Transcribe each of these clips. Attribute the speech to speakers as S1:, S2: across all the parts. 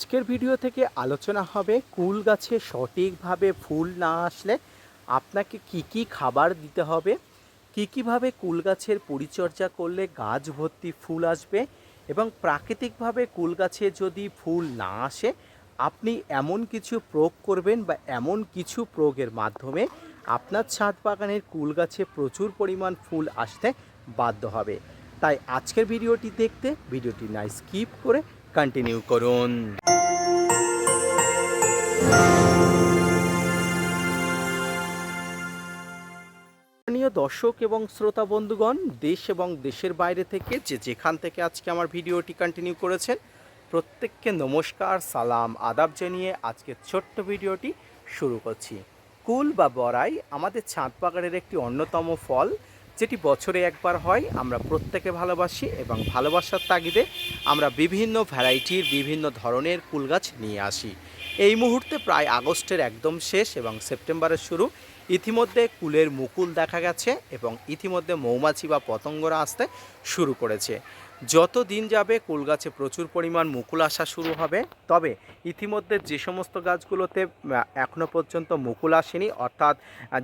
S1: আজকের ভিডিও থেকে আলোচনা হবে কুল গাছে সঠিকভাবে ফুল না আসলে আপনাকে কি কি খাবার দিতে হবে, কি কীভাবে কুল গাছের পরিচর্যা করলে গাছ ভর্তি ফুল আসবে এবং প্রাকৃতিকভাবে কুল গাছে যদি ফুল না আসে, আপনি এমন কিছু প্রয়োগ করবেন বা এমন কিছু প্রয়োগের মাধ্যমে আপনার ছাদ বাগানের কুল গাছে প্রচুর পরিমাণ ফুল আসতে বাধ্য হবে। তাই আজকের ভিডিওটি দেখতে, ভিডিওটি না স্কিপ করে কন্টিনিউ করুন। দর্শক এবং শ্রোতা বন্ধুগণ, দেশ এবং দেশের বাইরে থেকে যে যেখান থেকে আজকে আমার ভিডিওটি কন্টিনিউ করেছেন, প্রত্যেককে নমস্কার, সালাম, আদাব জানিয়ে আজকে ছোট্ট ভিডিওটি শুরু করছি। কুল বা বড়াই আমাদের ছাদ বাগানের একটি অন্যতম ফল। যেটি বছরে একবার হয়, আমরা প্রত্যেকে ভালোবাসি এবং ভালোবাসার তাগিদে আমরা বিভিন্ন ভ্যারাইটির বিভিন্ন ধরনের ফুল গাছ নিয়ে আসি। এই মুহূর্তে প্রায় আগস্টের একদম শেষ এবং সেপ্টেম্বরের শুরু। ইতিমধ্যে কুলের মুকুল দেখা গেছে এবং ইতিমধ্যে মৌমাছি বা পতঙ্গরা আসতে শুরু করেছে। যত দিন যাবে কুল গাছে প্রচুর পরিমাণ মুকুল আসা শুরু হবে। তবে ইতিমধ্যে যে সমস্ত গাছগুলোতে এখনও পর্যন্ত মুকুল আসেনি, অর্থাৎ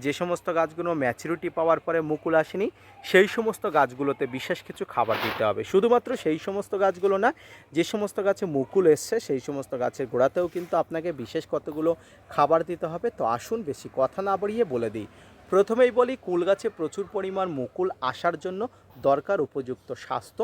S1: যে সমস্ত গাছগুলো ম্যাচুরিটি পাওয়ার পরে মুকুল আসেনি, সেই সমস্ত গাছগুলোতে বিশেষ কিছু খাবার দিতে হবে। শুধুমাত্র সেই সমস্ত গাছগুলো না, যে সমস্ত গাছে মুকুল এসছে, সেই সমস্ত গাছের গোড়াতেও কিন্তু আপনাকে বিশেষ কতগুলো খাবার দিতে হবে। তো আসুন বেশি কথা না বাড়িয়ে বলে দিই। প্রথমেই বলি কুল গাছে প্রচুর পরিমাণ মুকুল আসার জন্য দরকার উপযুক্ত স্বাস্থ্য,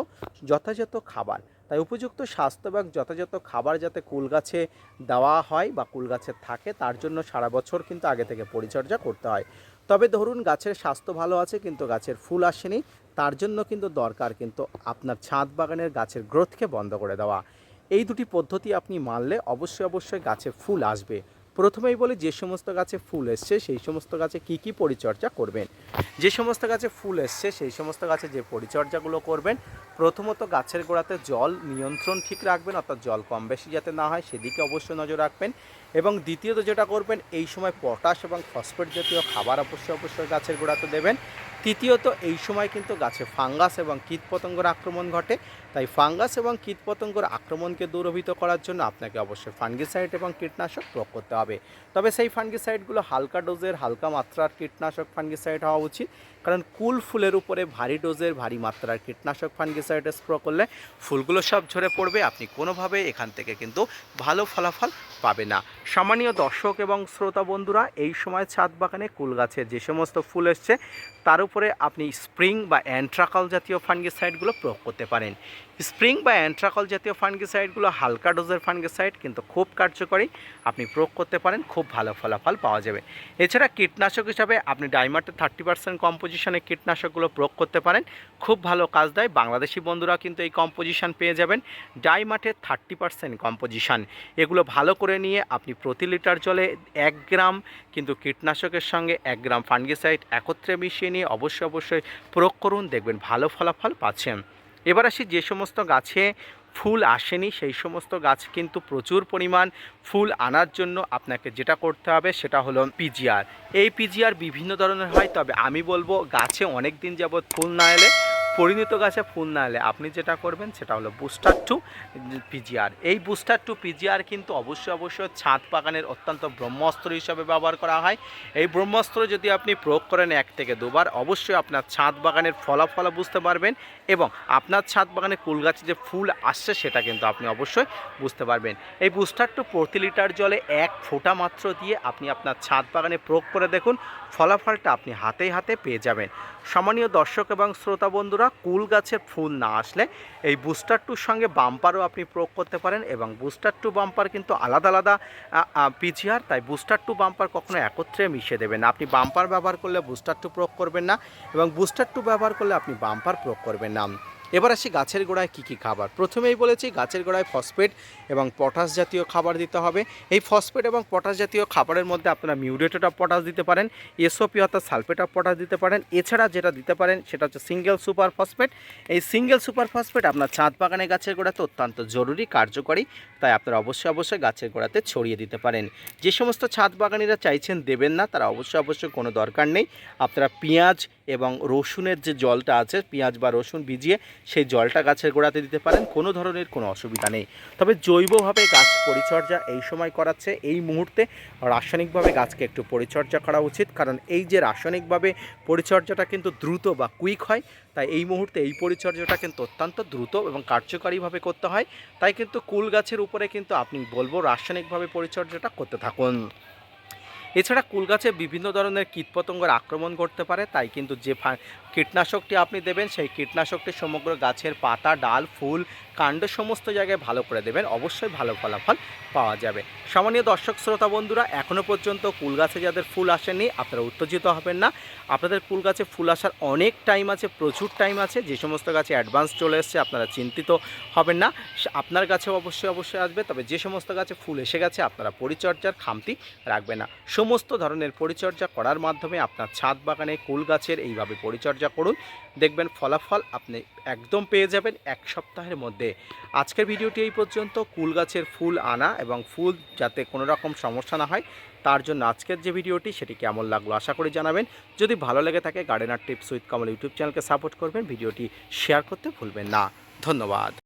S1: যথাযথ খাবার। তাই উপযুক্ত স্বাস্থ্য এবং যথাযথ খাবার যাতে কুল গাছে দেওয়া হয় বা কুল গাছের থাকে, তার জন্য সারা বছর কিন্তু আগে থেকে পরিচর্যা করতে হয়। তবে ধরুন, গাছের স্বাস্থ্য ভালো আছে কিন্তু গাছের ফুল আসেনি, তার জন্য কিন্তু দরকার কিন্তু আপনার ছাদ বাগানের গাছের গ্রোথকে বন্ধ করে দেওয়া। এই দুটি পদ্ধতি আপনি মানলে অবশ্যই অবশ্যই গাছে ফুল আসবে। প্রথমেই বলি যে সমস্ত গাছে ফুল এসছে, সেই সমস্ত গাছে কি কি পরিচর্যা করবেন? যে সমস্ত গাছে ফুল এসছে, সেই সমস্ত গাছে যে পরিচর্যাগুলো করবেন, প্রথমত গাছের গোড়াতে জল নিয়ন্ত্রণ ঠিক রাখবেন, অর্থাৎ জল কম বেশি যাতে না হয়, সেদিকে অবশ্যই নজর রাখবেন। এবং দ্বিতীয়ত যেটা করবেন, এই সময় পটাশ এবং ফসফেট জাতীয় খাবার অবশ্যই অবশ্যই গাছের গোড়াতে দেবেন। তৃতীয়ত, এই সময় কিন্তু গাছে ফাঙ্গাস এবং কীটপতঙ্গর আক্রমণ ঘটে। তাই ফাঙ্গাস এবং কীটপতঙ্গর আক্রমণকে দূরভূত করার জন্য আপনাকে অবশ্যই ফাঙ্গিসাইড এবং কীটনাশক প্রয়োগ করতে হবে। তবে সেই ফাঙ্গিসাইডগুলো হালকা ডোজের, হালকা মাত্রার কীটনাশক ফাঙ্গিসাইড হওয়া উচিত। কারণ কুল ফুলের উপরে ভারী ডোজের, ভারী মাত্রার কীটনাশক ফাঙ্গিসাইড স্প্রে করলে ফুলগুলো সব ঝরে পড়বে। আপনি কোনোভাবে এখান থেকে কিন্তু ভালো ফলাফল পাবে না। সামান্য দর্শক এবং শ্রোতা বন্ধুরা, এই সময় ছাদ বাগানে কুল গাছের যে সমস্ত ফুল এসছে, তার উপরে আপনি স্প্রিং বা অ্যান্ট্রাকল জাতীয় ফাঙ্গিসাইডগুলো প্রয়োগ করতে পারেন। স্প্রিং বা অ্যান্ট্রাকল জাতীয় ফাঙ্গিসাইডগুলো হালকা ডোজের ফাঙ্গিসাইড, কিন্তু খুব কার্যকরী। আপনি প্রয়োগ করতে পারেন, খুব ভালো ফলাফল পাওয়া যাবে। এছাড়া কীটনাশক হিসাবে আপনি ডাইমার্টের থার্টি পার্সেন্ট কম্পোজিশনে কীটনাশকগুলো প্রয়োগ করতে পারেন। খুব ভালো কাজ দেয়, বাংলাদেশি বন্ধুরা কিন্তু এই কম্পোজিশন পেয়ে যাবেন। ডাইমার্টের থার্টি পার্সেন্ট কম্পোজিশন। এগুলো ভালো করে নিয়ে আপনি প্রতি লিটার জলে এক গ্রাম কিন্তু কীটনাশকের সঙ্গে এক গ্রাম ফাঙ্গিসাইড একত্রে মিশিয়ে নিয়ে অবশ্যই অবশ্যই প্রয়োগ করুন, দেখবেন ভালো ফলাফল পাচ্ছেন। এবার আসি যে সমস্ত গাছে ফুল আসেনি, সেই সমস্ত গাছ কিন্তু প্রচুর পরিমাণ ফুল আনার জন্য আপনাকে যেটা করতে হবে সেটা হলো পিজিআর এই পিজিআর বিভিন্ন ধরনের হয়, তবে আমি বলব গাছে অনেক দিন যাবৎ ফুল না এলে পরিণত গাছে ফুল না এলে আপনি যেটা করবেন সেটা হলো বুস্টার টু পিজিআর এই বুস্টার টু পিজিআর কিন্তু অবশ্যই অবশ্যই ছাদ বাগানের অত্যন্ত ব্রহ্মাস্ত্র হিসাবে ব্যবহার করা হয়। এই ব্রহ্মাস্ত্র যদি আপনি প্রয়োগ করেন এক থেকে দুবার, অবশ্যই আপনার ছাদ বাগানের ফলাফল বুঝতে পারবেন এবং আপনার ছাদ বাগানে কুল গাছে যে ফুল আসছে সেটা কিন্তু আপনি অবশ্যই বুঝতে পারবেন। এই বুস্টার টু প্রতি লিটার জলে এক ফোঁটা মাত্র দিয়ে আপনি আপনার ছাদ বাগানে প্রয়োগ করে দেখুন, ফলাফলটা আপনি হাতে হাতে পেয়ে যাবেন। সম্মানীয় দর্শক এবং শ্রোতা বন্ধুরা, কুল গাছের ফুল না আসলে এই বুস্টার টুর সঙ্গে বাম্পারও আপনি প্রয়োগ করতে পারেন এবং বুস্টার টু বাম্পার কিন্তু আলাদা আলাদা পিজিআর তাই বুস্টার টু বাম্পার কখনো একত্রে মিশিয়ে দেবেন না। আপনি বাম্পার ব্যবহার করলে বুস্টার টু প্রয়োগ করবেন না এবং বুস্টার টু ব্যবহার করলে আপনি বাম্পার প্রয়োগ করবেন না। এবার আসি গাছের গোড়ায় কী কী খাবার। প্রথমেই বলেছি গাছের গোড়ায় ফসফেট এবং পটাশ জাতীয় খাবার দিতে হবে। এই ফসফেট এবং পটাশ জাতীয় খাবারের মধ্যে আপনারা মিউরেটেড অফ পটাশ দিতে পারেন, এসওপি অর্থাৎ সালফেট অফ পটাশ দিতে পারেন। এছাড়া যেটা দিতে পারেন সেটা হচ্ছে সিঙ্গেল সুপার ফসফেট। এই সিঙ্গেল সুপার ফসফেট আপনার চাঁদ বাগানে গাছের গোড়াতে অত্যন্ত জরুরি, কার্যকরী। তাই আপনারা অবশ্যই অবশ্যই গাছের গোড়াতে ছড়িয়ে দিতে পারেন। যে সমস্ত ছাদ বাগানিরা চাইছেন দেবেন না, তারা অবশ্যই অবশ্যই কোনো দরকার নেই। আপনারা পেঁয়াজ এবং রসুনের যে জলটা আছে, পেঁয়াজ বা রসুন ভিজিয়ে সেই জলটা গাছের গোড়াতে দিতে পারেন, কোনো ধরনের কোনো অসুবিধা নেই। তবে জৈবভাবে গাছ পরিচর্যা এই সময় করাচ্ছে, এই মুহূর্তে রাসায়নিকভাবে গাছকে একটু পরিচর্যা করা উচিত, কারণ এই যে রাসায়নিকভাবে পরিচর্যাটা কিন্তু দ্রুত বা কুইক হয়, তাই এই মুহূর্তে এই পরিচর্যাটা কিন্তু অত্যন্ত দ্রুত এবং কার্যকারীভাবে করতে হয়। তাই কিন্তু কুল গাছের উপরে কিন্তু আপনি বলব রাসায়নিকভাবে পরিচর্যাটা করতে থাকুন। এছাড়া কুল গাছে বিভিন্ন ধরনের কীটপতঙ্গের আক্রমণ করতে পারে, তাই কিন্তু যে কীটনাশকটি আপনি দেবেন, সেই কীটনাশকটি সমগ্র গাছের পাতা, ডাল, ফুল, কাণ্ড সমস্ত জায়গায় ভালো করে দেবেন, অবশ্যই ভালো ফলাফল পাওয়া যাবে। সামান্য দর্শক শ্রোতা বন্ধুরা এখনও পর্যন্ত কুল গাছে যাদের ফুল আসেনি আপনারা উত্তেজিত হবেন না। আপনাদের কুল গাছে ফুল আসার অনেক টাইম আছে, প্রচুর টাইম আছে, যে সমস্ত গাছে অ্যাডভান্স চলে এসছে, আপনারা চিন্তিত হবেন না। আপনার গাছেও অবশ্যই অবশ্যই আসবে, তবে যে সমস্ত গাছে ফুল এসে গেছে, আপনারা পরিচর্যার খামতি রাখবেন না। সমস্ত ধরনের পরিচর্যা করার মাধ্যমে আপনার ছাদ বাগানে কুল গাছের এইভাবে পরিচর্যা করুন। দেখবেন ফলাফল আপনি একদম পেয়ে যাবেন এক সপ্তাহের মধ্যে। আজকের ভিডিওটি এই পর্যন্ত। কুল গাছের ফুল আনা এবং ফুল যাতে কোনো রকম সমস্যা না হয়, তার জন্য আজকের যে ভিডিওটি সেটি কেমন লাগল আশা করি জানাবেন। যদি ভালো লেগে থাকে gardener tips with Kamal YouTube চ্যানেলকে সাপোর্ট করবেন। ভিডিওটি শেয়ার করতে ভুলবেন না। ধন্যবাদ।